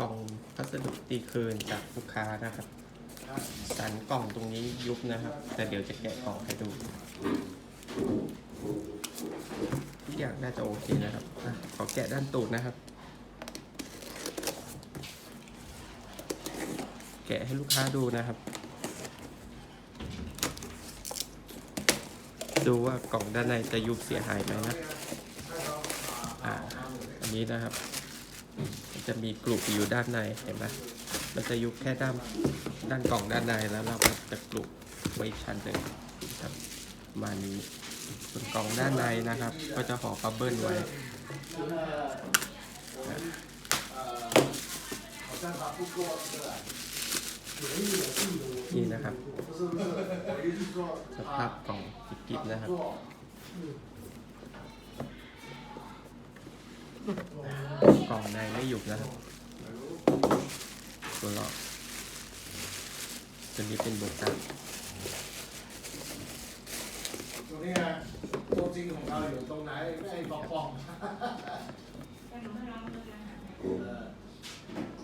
กล่องพัสดุตีคืนจากลูกค้านะครับ สันกล่องตรงนี้ยุบนะครับ แต่เดี๋ยวจะแกะกล่องให้ดูทุกอย่างน่าจะโอเคนะครับอะขอแกะด้านตูดนะครับ แกะให้ลูกค้าดูนะครับ ดูว่ากล่องด้านในจะยุบเสียหายไหมนะ อ่า อันนี้นะครับ มันจะมีกลุ่มอยู่ด้านในเห็นไหมมันจะยุบแค่ด้านด้านกล่องด้านในแล้วเราก็จะกลุ่มไว้ชั้นหนึ่งครับมานี้ส่วนกล่องด้านในนะครับ ก็จะห่อฟับเบิลไว้นี่นะครับสภาพกล่องกิ๊บนะครับ กล่องในไม่หยุบนะครับตัวล็อกตัวนี้เป็นโบกัสตรงนี้ไงตัวจริงของเราอยู่ตรงไหนไอ้ปอกปองแต่หนูไม่ร้องเลยนะ